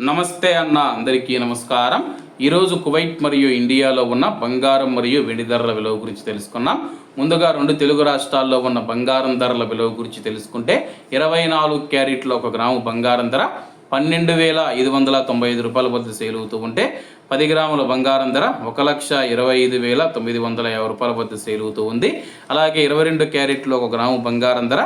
నమస్తే అన్న అందరికీ నమస్కారం. ఈరోజు కువైట్ మరియు ఇండియాలో ఉన్న బంగారం మరియు వెండి ధరల విలువ గురించి తెలుసుకున్నాం. ముందుగా రెండు తెలుగు రాష్ట్రాల్లో ఉన్న బంగారం ధరల విలువ గురించి తెలుసుకుంటే ఇరవై నాలుగు క్యారెట్లో ఒక గ్రాము బంగారం ధర పన్నెండు వేల ఐదు వందల తొంభై ఐదు రూపాయల వద్ద సేల్ అవుతూ ఉంటే పది గ్రాముల బంగారం ధర ఒక లక్ష ఇరవై ఐదు వేల తొమ్మిది వందల యాభై రూపాయల వద్ద సేల్ అవుతూ ఉంది. అలాగే ఇరవై రెండు క్యారెట్లో ఒక గ్రాము బంగారం ధర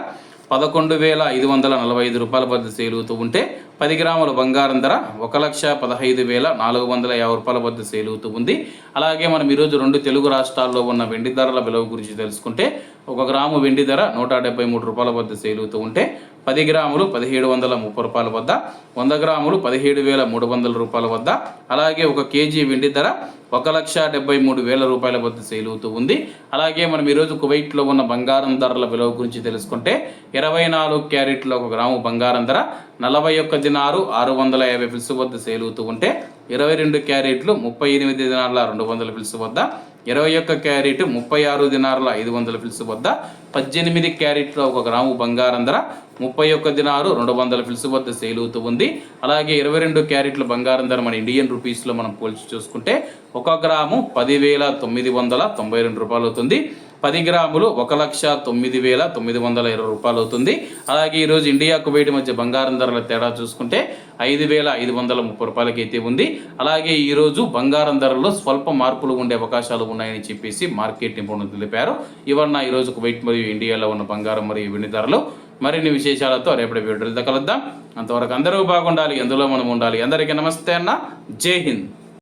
పదకొండు వేల ఐదు వందల నలభై ఐదు రూపాయల వద్ద సేల్ అవుతూ ఉంటే పది గ్రాముల బంగారం ధర ఒక లక్ష పదహైదు వేల నాలుగు వందల యాభై రూపాయల వద్ద సేల్ అవుతూ ఉంది. అలాగే మనం ఈరోజు రెండు తెలుగు రాష్ట్రాల్లో ఉన్న వెండి ధరల విలువ గురించి తెలుసుకుంటే ఒక గ్రాము వెండి ధర నూట డెబ్బై మూడు రూపాయల వద్ద సేల్ అవుతూ ఉంటే పది గ్రాములు పదిహేడు వందల ముప్పై రూపాయల వద్ద వంద గ్రాములు పదిహేడు వేల మూడు వందల రూపాయల వద్ద అలాగే ఒక కేజీ వెండి ధర ఒక లక్ష డెబ్బై మూడు వేల రూపాయల వద్ద సేల్ అవుతూ ఉంది. అలాగే మనం ఈరోజు కువైట్లో ఉన్న బంగారం ధరల విలువ గురించి తెలుసుకుంటే ఇరవై నాలుగు క్యారెట్లు ఒక గ్రాము బంగారం ధర నలభై ఒక్క దినారు ఆరు వందల యాభై పిలుసు వద్ద సేల్ అవుతూ ఉంటే ఇరవై రెండు క్యారెట్లు ముప్పై ఎనిమిది దినాల రెండు వందల పిలుసు వద్ద ఇరవై ఒక్క క్యారెట్ ముప్పై ఆరు దినారుల ఐదు వందల ఫిల్స్ వద్ద పద్దెనిమిది క్యారెట్ల ఒక గ్రాము బంగారం ధర ముప్పై ఒక్క దినారు రెండు వందల ఫిల్స్ వద్ద సేల్ అవుతూ ఉంది. అలాగే ఇరవై రెండు క్యారెట్ల బంగారం ధర మన ఇండియన్ రూపీస్లో మనం పోల్చి చూసుకుంటే ఒక గ్రాము పదివేల తొమ్మిది వందల తొంభై రెండు రూపాయలు అవుతుంది. పది గ్రాములు ఒక లక్ష తొమ్మిది వేల తొమ్మిది వందల ఇరవై రూపాయలు అవుతుంది. అలాగే ఈరోజు ఇండియా కువైట్ మధ్య బంగారం ధరల తేడా చూసుకుంటే ఐదు వేల ఐదు వందల ముప్పై రూపాయలకి అయితే ఉంది. అలాగే ఈరోజు బంగారం ధరల్లో స్వల్ప మార్పులు ఉండే అవకాశాలు ఉన్నాయని చెప్పేసి మార్కెట్ నిపుణులు తెలిపారు. ఇవన్న ఈరోజు కువైట్ మరియు ఇండియాలో ఉన్న బంగారం మరియు వెండి ధరలు. మరిన్ని విశేషాలతో రేపటి వీడియోలతో కలుద్దాం. అంతవరకు అందరూ బాగుండాలి ఎందులో మనం ఉండాలి. అందరికీ నమస్తే అన్న. జై హింద్.